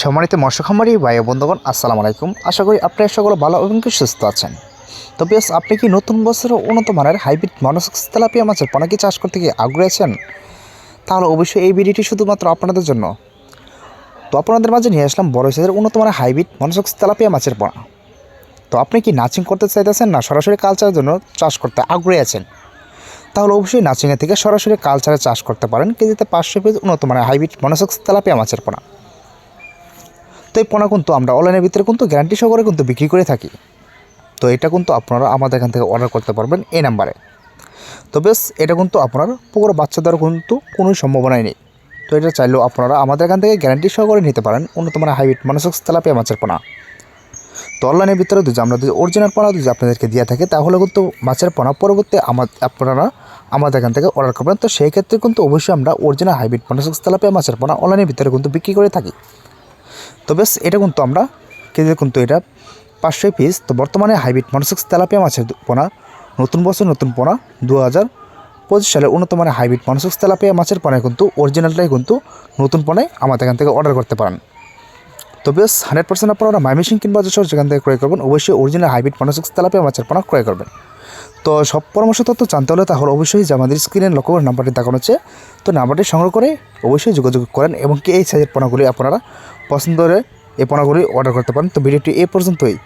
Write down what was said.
সম্মানিত মৎস্য খামারি ভাই বন্ধুগণ, আসসালামু আলাইকুম। আশা করি আপনারা সকলে ভালো এবং কি সুস্থ আছেন। তো বেশ আপনি কি নতুন বছরের উন্নত মানের হাইব্রিড মানসিক তেলাপিয়া মাছের পোনা কি চাষ করতে গিয়ে আগ্রহী আছেন? তাহলে অবশ্যই এই ভিডিওটি শুধুমাত্র আপনাদের জন্য। তো আপনাদের মাঝে নিয়ে আসলাম বড় সাইজের উন্নত মানের হাইব্রিড মানসিক তেলাপিয়া মাছের পোনা। তো আপনি কি নাচিং করতে চাইতেছেন না সরাসরি কালচারের জন্য চাষ করতে আগ্রহী আছেন? তাহলে অবশ্যই নাচিংয়ে থেকে সরাসরি কালচারে চাষ করতে পারেন কেজিতে পাঁচশো পিস উন্নত মানের হাইব্রিড মানসিক তেলাপিয়া মাছের পোনা। তো এই পোনা কিন্তু আমরা অনলাইনের ভিতরে কিন্তু গ্যারান্টি সহকারে কিন্তু বিক্রি করে থাকি। তো এটা কিন্তু আপনারা আমাদের এখান থেকে অর্ডার করতে পারবেন এই নাম্বারে তো বেশ, এটা কিন্তু আপনার পুকুর বাচ্চাদের কিন্তু কোনো সম্ভাবনাই নেই। তো এটা চাইলেও আপনারা আমাদের এখান থেকে গ্যারান্টি সহকারে নিতে পারেন উন্নত মানের হাইব্রিড মানসিক তেলাপিয়া মাছের পোনা। তো অনলাইনের ভিতরে যদি আমরা যদি অরিজিনাল পোনা যদি আপনাদেরকে দিয়ে থাকে, তাহলে কিন্তু মাছের পোনা পরবর্তী আমার আপনারা আমাদের এখান থেকে অর্ডার করবেন। তো সেই ক্ষেত্রে কিন্তু অবশ্যই আমরা অরিজিনাল হাইব্রিড মানসিক তেলাপিয়া মাছের পোনা অনলাইনের ভিতরে কিন্তু বিক্রি করে থাকি। তো বেশ, এটা কিন্তু আমরা কেজি কিন্তু এটা, পাঁচশো পিস তো বর্তমানে হাইব্রিড মানসিক তেলাপিয়া মাছের পোনা, নতুন বছর নতুন পোনা দু হাজার পঁচিশ সালে উন্নত মানের হাইব্রিড মানসিক তেলাপিয়া মাছের পোনায় কিন্তু অরিজিনালটাই কিন্তু নতুন পোনায় আমাদের এখান থেকে অর্ডার করতে পারেন। তো বেশ হান্ড্রেড পার্সেন্ট আপনারা মাইমেশিন কিংবা যশোর যেখান থেকে ক্রয় করবেন, অবশ্যই অরিজিনাল হাইব্রিড মানসিক তেলাপিয়া মাছের পোনা ক্রয় করবেন। তো সব পরামর্শ তথ্য জানতে হলে তাহলে অবশ্যই যে আমাদের স্ক্রিনের লক্ষ্য করে নাম্বারটি দেখানো হচ্ছে। তো নাম্বারটি সংগ্রহ করে অবশ্যই যোগাযোগ করেন এবং কি এই সাইজের পণাগুলি আপনারা পছন্দ করে এই পণাগুলি অর্ডার করতে পারেন। তো ভিডিওটি এ পর্যন্তই।